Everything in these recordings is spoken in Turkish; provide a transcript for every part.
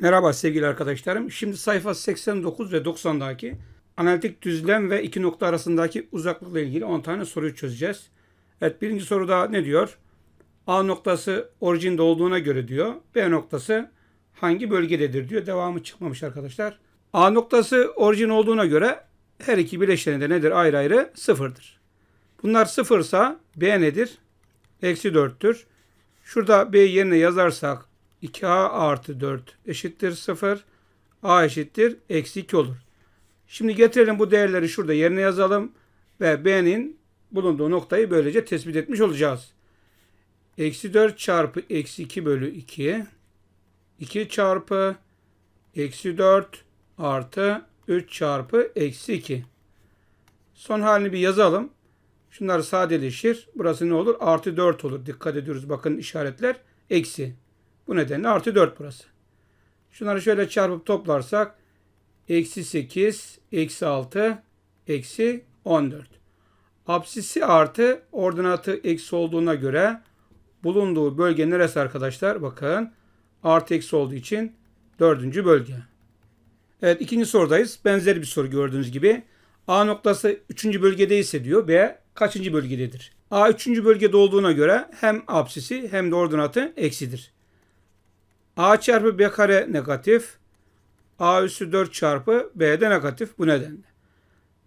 Merhaba sevgili arkadaşlarım. Şimdi sayfa 89 ve 90'daki analitik düzlem ve iki nokta arasındaki uzaklıkla ilgili 10 tane soruyu çözeceğiz. Evet birinci soruda ne diyor? A noktası orijinde olduğuna göre diyor. B noktası hangi bölgededir diyor. Devamı çıkmamış arkadaşlar. A noktası orijin olduğuna göre her iki bileşeni de nedir? Ayrı ayrı sıfırdır. Bunlar sıfırsa B nedir? Eksi 4'tür. Şurada B yerine yazarsak 2A artı 4 eşittir 0. A eşittir eksi 2 olur. Şimdi getirelim bu değerleri şurada yerine yazalım. Ve B'nin bulunduğu noktayı böylece tespit etmiş olacağız. Eksi 4 çarpı eksi 2 bölü 2. 2 çarpı eksi 4 artı 3 çarpı eksi 2. Son halini bir yazalım. Şunlar sadeleşir. Burası ne olur? Artı 4 olur. Dikkat ediyoruz. Bakın işaretler eksi. Bu nedenle artı 4 burası. Şunları şöyle çarpıp toplarsak eksi 8, eksi 6, eksi 14. Apsisi artı ordinatı eksi olduğuna göre bulunduğu bölge neresi arkadaşlar? Bakın artı eksi olduğu için dördüncü bölge. Evet ikinci sorudayız. Benzer bir soru gördüğünüz gibi. A noktası 3. bölgedeyse diyor. B kaçıncı bölgededir? A 3. bölgede olduğuna göre hem apsisi hem de ordinatı eksidir. A çarpı B kare negatif. A üssü 4 çarpı B de negatif bu nedenle.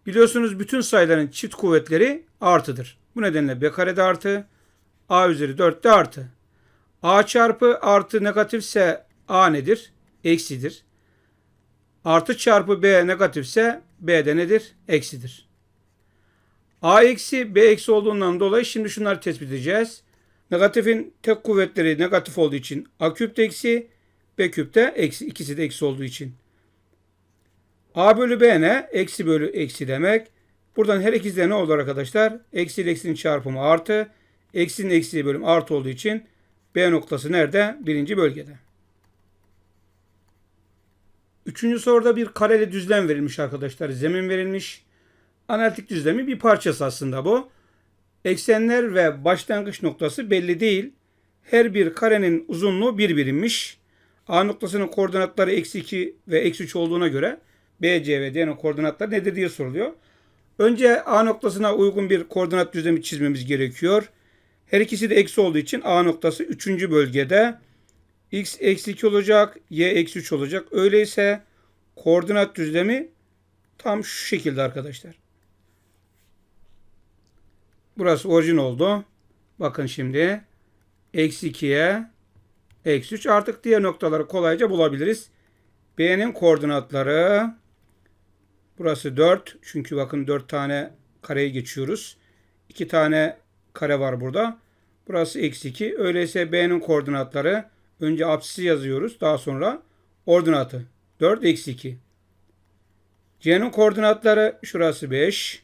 Biliyorsunuz bütün sayıların çift kuvvetleri artıdır. Bu nedenle B kare de artı. A üzeri 4 de artı. A çarpı artı negatifse A nedir? Eksidir. Artı çarpı B negatifse B de nedir? Eksidir. A eksi B eksi olduğundan dolayı şimdi şunları tespit edeceğiz. Negatifin tek kuvvetleri negatif olduğu için A küp de eksi, B küp de eksi. ikisi de eksi olduğu için. A bölü B ne? Eksi bölü eksi demek. Buradan her ikisi de ne olur arkadaşlar? Eksi ile eksinin çarpımı artı. Eksinin eksiği bölüm artı olduğu için B noktası nerede? Birinci bölgede. Üçüncü soruda bir kareli düzlem verilmiş arkadaşlar. Zemin verilmiş. Analitik düzlemin bir parçası aslında bu. Eksenler ve başlangıç noktası belli değil. Her bir karenin uzunluğu bir birimmiş. A noktasının koordinatları eksi 2 ve eksi 3 olduğuna göre B, C ve D'nin koordinatları nedir diye soruluyor. Önce A noktasına uygun bir koordinat düzlemi çizmemiz gerekiyor. Her ikisi de eksi olduğu için A noktası 3. bölgede. X eksi 2 olacak, Y eksi 3 olacak. Öyleyse koordinat düzlemi tam şu şekilde arkadaşlar. Burası orijin oldu. Bakın şimdi. Eksi 2'ye eksi 3. Artık diğer noktaları kolayca bulabiliriz. B'nin koordinatları burası 4. Çünkü bakın 4 tane kareyi geçiyoruz. 2 tane kare var burada. Burası eksi 2. Öyleyse B'nin koordinatları önce apsisi yazıyoruz. Daha sonra ordinatı. 4 eksi 2. C'nin koordinatları şurası 5.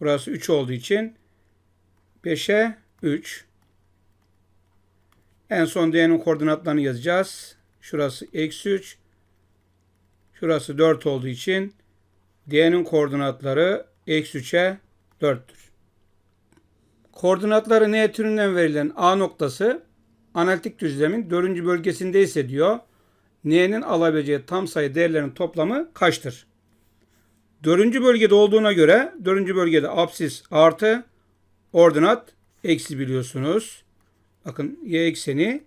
Burası 3 olduğu için 5'e 3. En son D'nin koordinatlarını yazacağız. Şurası eksi 3. Şurası 4 olduğu için D'nin koordinatları eksi 3'e 4'tür. Koordinatları N türünden verilen A noktası analitik düzlemin 4. bölgesindeyse diyor. N'nin alabileceği tam sayı değerlerinin toplamı kaçtır? 4. bölgede olduğuna göre 4. bölgede apsis artı ordinat eksi biliyorsunuz. Bakın y ekseni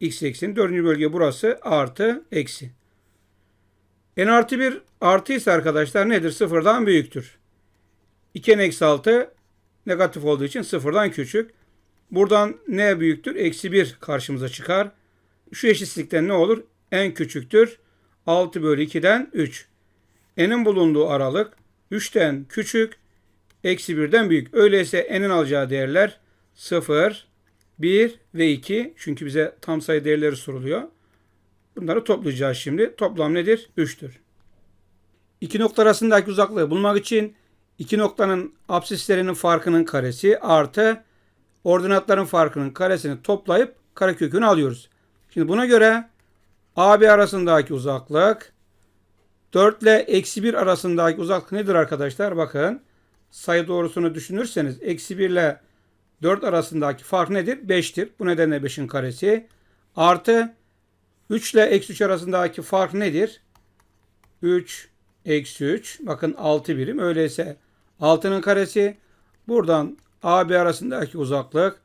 x ekseni 4. bölge burası artı eksi. n artı 1 artı ise arkadaşlar nedir? Sıfırdan büyüktür. 2n eksi 6 negatif olduğu için sıfırdan küçük. Buradan n büyüktür? Eksi 1 karşımıza çıkar. Şu eşitsizlikten ne olur? n küçüktür. 6 bölü 2'den 3. n'in bulunduğu aralık 3'ten küçük, eksi 1'den büyük. Öyleyse n'in alacağı değerler 0, 1 ve 2. Çünkü bize tam sayı değerleri soruluyor. Bunları toplayacağız şimdi. Toplam nedir? 3'tür. İki nokta arasındaki uzaklığı bulmak için iki noktanın absislerinin farkının karesi artı ordinatların farkının karesini toplayıp karekökünü alıyoruz. Şimdi buna göre AB arasındaki uzaklık 4 ile eksi 1 arasındaki uzaklık nedir arkadaşlar? Bakın sayı doğrusunu düşünürseniz eksi 1 ile 4 arasındaki fark nedir? 5'tir. Bu nedenle 5'in karesi artı 3 ile eksi 3 arasındaki fark nedir? 3 eksi 3. Bakın 6 birim. Öyleyse 6'nın karesi buradan AB arasındaki uzaklık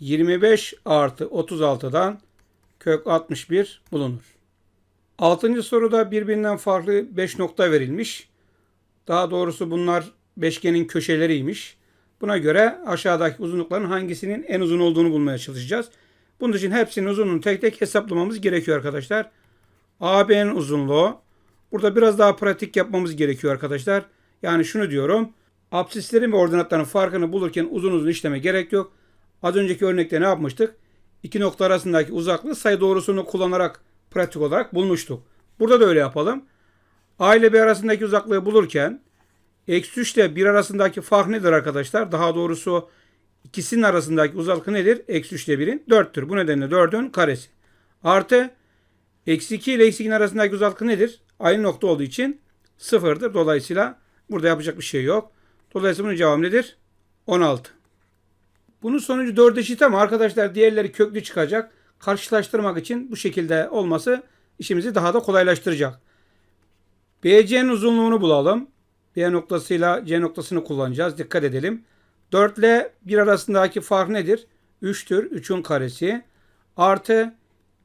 25 artı 36'dan kök 61 bulunur. Altıncı soruda birbirinden farklı 5 nokta verilmiş. Daha doğrusu bunlar beşgenin köşeleriymiş. Buna göre aşağıdaki uzunlukların hangisinin en uzun olduğunu bulmaya çalışacağız. Bunun için hepsinin uzunluğunu tek tek hesaplamamız gerekiyor arkadaşlar. AB'nin uzunluğu. Burada biraz daha pratik yapmamız gerekiyor arkadaşlar. Yani şunu diyorum. Absislerin ve ordinatların farkını bulurken uzun uzun işleme gerek yok. Az önceki örnekte ne yapmıştık? İki nokta arasındaki uzaklığı sayı doğrusunu kullanarak pratik olarak bulmuştuk. Burada da öyle yapalım. A ile B arasındaki uzaklığı bulurken eksi 3 ile 1 arasındaki fark nedir arkadaşlar? Daha doğrusu ikisinin arasındaki uzaklık nedir? Eksi 3 ile 1'in 4'tür. Bu nedenle 4'ün karesi. Artı eksi 2 ile eksi 2'nin arasındaki uzaklık nedir? Aynı nokta olduğu için sıfırdır. Dolayısıyla burada yapacak bir şey yok. Dolayısıyla bunun cevabı nedir? 16. Bunun sonucu 4 eşit ama arkadaşlar diğerleri köklü çıkacak. Karşılaştırmak için bu şekilde olması işimizi daha da kolaylaştıracak. BC'nin uzunluğunu bulalım. B noktasıyla C noktasını kullanacağız. Dikkat edelim. 4 ile 1 arasındaki fark nedir? 3'tür. 3'ün karesi. Artı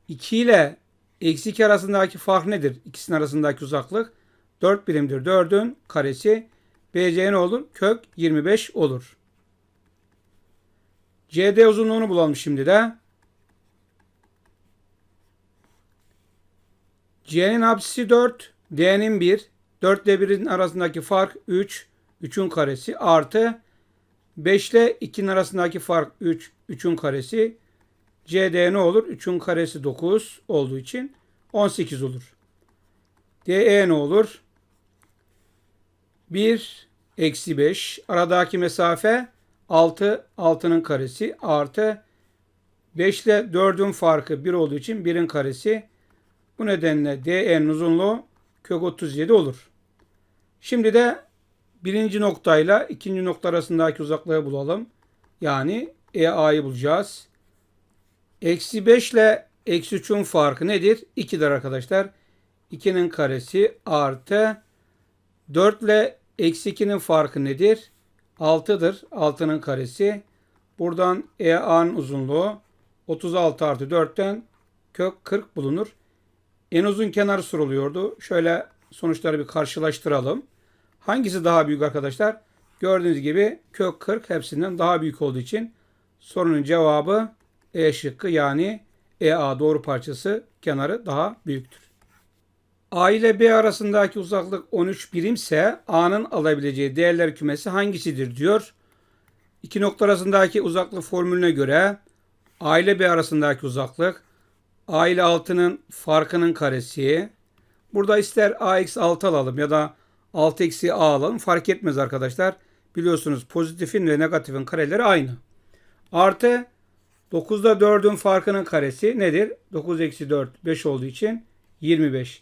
2 ile eksi 2 arasındaki fark nedir? İkisinin arasındaki uzaklık 4 birimdir. 4'ün karesi. BC ne olur? Kök 25 olur. CD uzunluğunu bulalım şimdi de. C'nin apsisi 4, D'nin 1. 4 ile 1'in arasındaki fark 3. 3'ün karesi artı 5 ile 2'nin arasındaki fark 3. 3'ün karesi. CD ne olur? 3'ün karesi 9 olduğu için 18 olur. DE ne olur? 1 eksi 5. Aradaki mesafe 6. 6'nın karesi artı 5 ile 4'ün farkı 1 olduğu için 1'in karesi. Bu nedenle DE'nin uzunluğu kök 37 olur. Şimdi de birinci noktayla ikinci nokta arasındaki uzaklığı bulalım. Yani EA'yı bulacağız. Eksi 5 ile eksi 3'ün farkı nedir? 2'dir arkadaşlar. 2'nin karesi artı 4 ile eksi 2'nin farkı nedir? 6'dır. 6'nın karesi. Buradan EA'nın uzunluğu 36 artı 4'ten kök 40 bulunur. En uzun kenar soruluyordu. Şöyle sonuçları bir karşılaştıralım. Hangisi daha büyük arkadaşlar? Gördüğünüz gibi kök 40 hepsinden daha büyük olduğu için sorunun cevabı E şıkkı yani EA doğru parçası kenarı daha büyüktür. A ile B arasındaki uzaklık 13 birimse A'nın alabileceği değerler kümesi hangisidir diyor. İki nokta arasındaki uzaklık formülüne göre A ile B arasındaki uzaklık A ile 6'nın farkının karesi. Burada ister A eksi 6 alalım ya da 6 eksi A alalım. Fark etmez arkadaşlar. Biliyorsunuz pozitifin ve negatifin kareleri aynı. Artı 9'da 4'ün farkının karesi nedir? 9 eksi 4 5 olduğu için 25.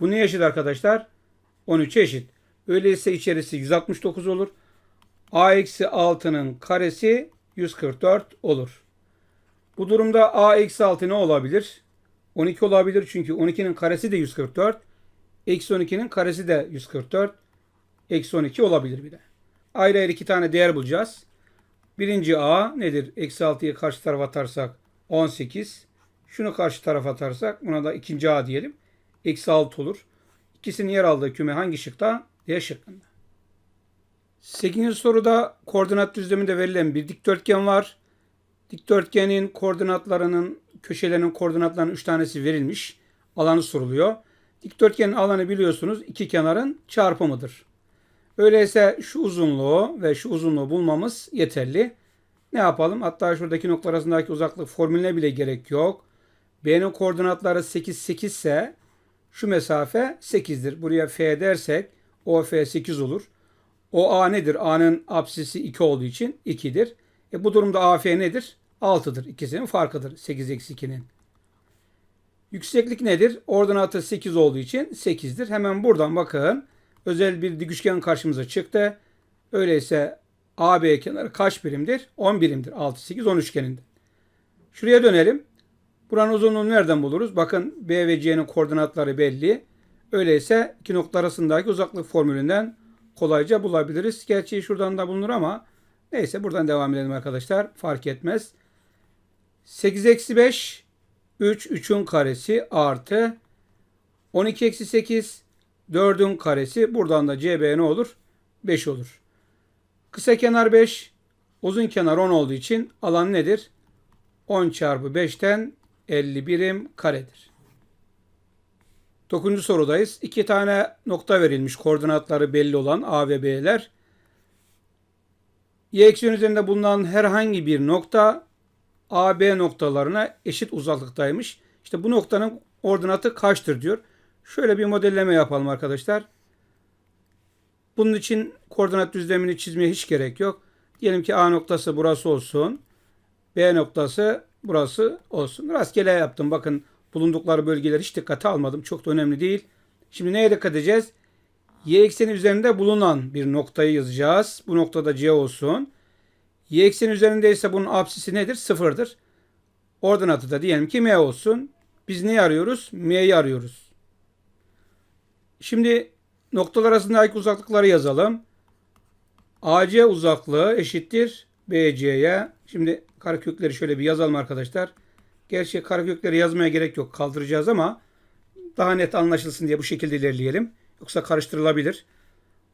Bu ne eşit arkadaşlar? 13'e eşit. Öyleyse içerisi 169 olur. A eksi 6'nın karesi 144 olur. Bu durumda A eksi 6 ne olabilir? 12 olabilir çünkü 12'nin karesi de 144. Eksi 12'nin karesi de 144. Eksi 12 olabilir bir de. Ayrı ayrı iki tane değer bulacağız. Birinci A nedir? Eksi 6'yı karşı tarafa atarsak 18. Şunu karşı tarafa atarsak buna da ikinci A diyelim. Eksi 6 olur. İkisinin yer aldığı küme hangi şıkta? D şıkkında. 8. soruda koordinat düzleminde verilen bir dikdörtgen var. Dikdörtgenin koordinatlarının köşelerinin koordinatlarının 3 tanesi verilmiş. Alanı soruluyor. Dikdörtgenin alanı biliyorsunuz iki kenarın çarpımıdır. Öyleyse şu uzunluğu ve şu uzunluğu bulmamız yeterli. Ne yapalım? Hatta şuradaki nokta arasındaki uzaklık formülüne bile gerek yok. B'nin koordinatları 8 8 ise şu mesafe 8'dir. Buraya F dersek OF 8 olur. O A nedir? A'nın apsisi 2 olduğu için 2'dir. E bu durumda AF nedir? 6'dır. İkisinin farkıdır. 8 eksi 2'nin. Yükseklik nedir? Ordinatı 8 olduğu için 8'dir. Hemen buradan bakın. Özel bir dik üçgen karşımıza çıktı. Öyleyse AB kenarı kaç birimdir? 10 birimdir. 6, 8, 10 üçgeninde. Şuraya dönelim. Buranın uzunluğunu nereden buluruz? Bakın B ve C'nin koordinatları belli. Öyleyse iki nokta arasındaki uzaklık formülünden kolayca bulabiliriz. Gerçi şuradan da bulunur ama neyse buradan devam edelim arkadaşlar. Fark etmez. 8 eksi 5 3 3'ün karesi artı 12 eksi 8 4'ün karesi. Buradan da CB ne olur? 5 olur. Kısa kenar 5 uzun kenar 10 olduğu için alan nedir? 10 çarpı 5'ten 50 birim karedir. Dokuzuncu sorudayız. İki tane nokta verilmiş. Koordinatları belli olan A ve B'ler. Y ekseni üzerinde bulunan herhangi bir nokta A, B noktalarına eşit uzaklıktaymış. İşte bu noktanın ordinatı kaçtır diyor. Şöyle bir modelleme yapalım arkadaşlar. Bunun için koordinat düzlemini çizmeye hiç gerek yok. Diyelim ki A noktası burası olsun. B noktası burası olsun. Rastgele yaptım. Bakın bulundukları bölgeleri hiç dikkate almadım. Çok da önemli değil. Şimdi neye dikkat edeceğiz? Y ekseni üzerinde bulunan bir noktayı yazacağız. Bu noktada C olsun. Y ekseni üzerinde ise bunun apsisi nedir? Sıfırdır. Ordinatı da diyelim ki M olsun. Biz neyi arıyoruz? M'yi arıyoruz. Şimdi noktalar arasındaki uzaklıkları yazalım. AC uzaklığı eşittir BC'ye. Şimdi karekökleri şöyle bir yazalım arkadaşlar. Gerçi karekökleri yazmaya gerek yok. Kaldıracağız ama daha net anlaşılsın diye bu şekilde ilerleyelim. Yoksa karıştırılabilir.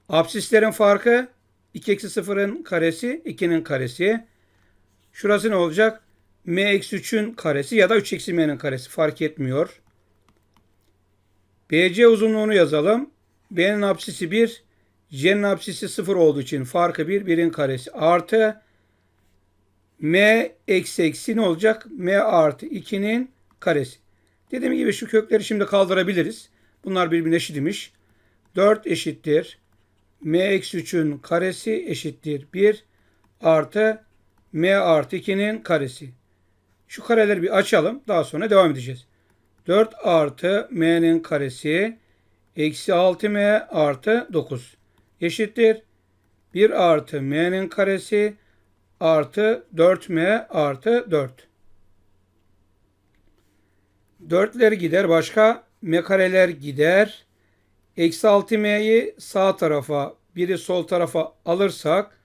Absislerin farkı 2 eksi 0'ın karesi 2'nin karesi. Şurası ne olacak? M eksi 3'ün karesi ya da 3 eksi m'nin karesi fark etmiyor. BC uzunluğunu yazalım. B'nin apsisi 1, C'nin apsisi 0 olduğu için farkı 1, 1'in karesi artı M eksi eksi ne olacak? M artı 2'nin karesi. Dediğim gibi şu kökleri şimdi kaldırabiliriz. Bunlar birbirine eşit imiş. 4 eşittir. M eksi 3'ün karesi eşittir 1 artı M artı 2'nin karesi. Şu kareleri bir açalım. Daha sonra devam edeceğiz. 4 artı m'nin karesi eksi 6m artı 9 eşittir. 1 artı m'nin karesi artı 4m artı 4. 4'ler gider. Başka m kareler gider. Eksi 6m'yi sağ tarafa, biri sol tarafa alırsak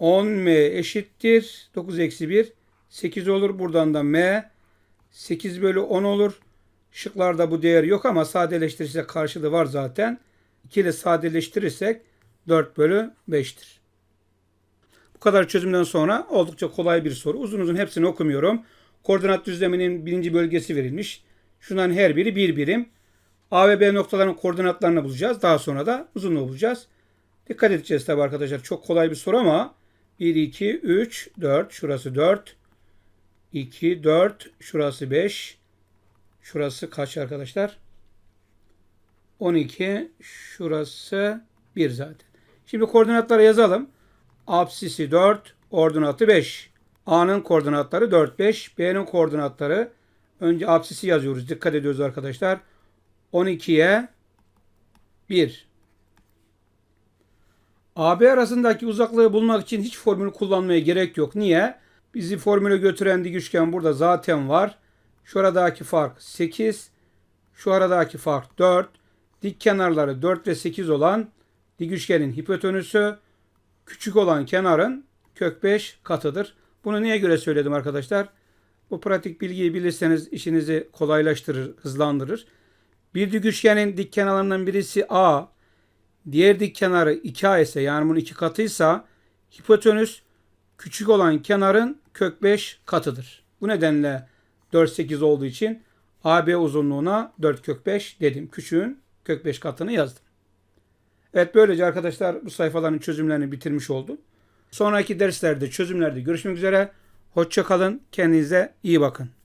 10m eşittir. 9 eksi 1 8 olur. Buradan da m 8 bölü 10 olur. Şıklarda bu değer yok ama sadeleştirirsek karşılığı var zaten. 2 ile sadeleştirirsek 4 bölü 5'tir. Bu kadar çözümden sonra oldukça kolay bir soru. Uzun uzun hepsini okumuyorum. Koordinat düzleminin birinci bölgesi verilmiş. Şundan her biri bir birim. A ve B noktalarının koordinatlarını bulacağız. Daha sonra da uzunluğu bulacağız. Dikkat edeceğiz tabi arkadaşlar. Çok kolay bir soru ama 1, 2, 3, 4. Şurası 4. 2, 4. Şurası 5. Şurası kaç arkadaşlar? 12. Şurası 1 zaten. Şimdi koordinatları yazalım. Apsisi 4, ordinatı 5. A'nın koordinatları 4, 5. B'nin koordinatları önce apsisi yazıyoruz. Dikkat ediyoruz arkadaşlar. 12'ye 1. AB arasındaki uzaklığı bulmak için hiç formülü kullanmaya gerek yok. Niye? Bizi formüle götüren dik üçgen burada zaten var. Şu aradaki fark 8. Şu aradaki fark 4. Dik kenarları 4 ve 8 olan dik üçgenin hipotenüsü küçük olan kenarın kök 5 katıdır. Bunu niye göre söyledim arkadaşlar? Bu pratik bilgiyi bilirseniz işinizi kolaylaştırır, hızlandırır. Bir dik üçgenin dik kenarlarından birisi A, diğer dik kenarı 2A ise yani bunun iki katıysa hipotenüs küçük olan kenarın kök 5 katıdır. Bu nedenle 4 8 olduğu için AB uzunluğuna 4 kök 5 dedim. Küçüğün kök 5 katını yazdım. Evet böylece arkadaşlar bu sayfaların çözümlerini bitirmiş oldum. Sonraki derslerde çözümlerde görüşmek üzere. Hoşça kalın. Kendinize iyi bakın.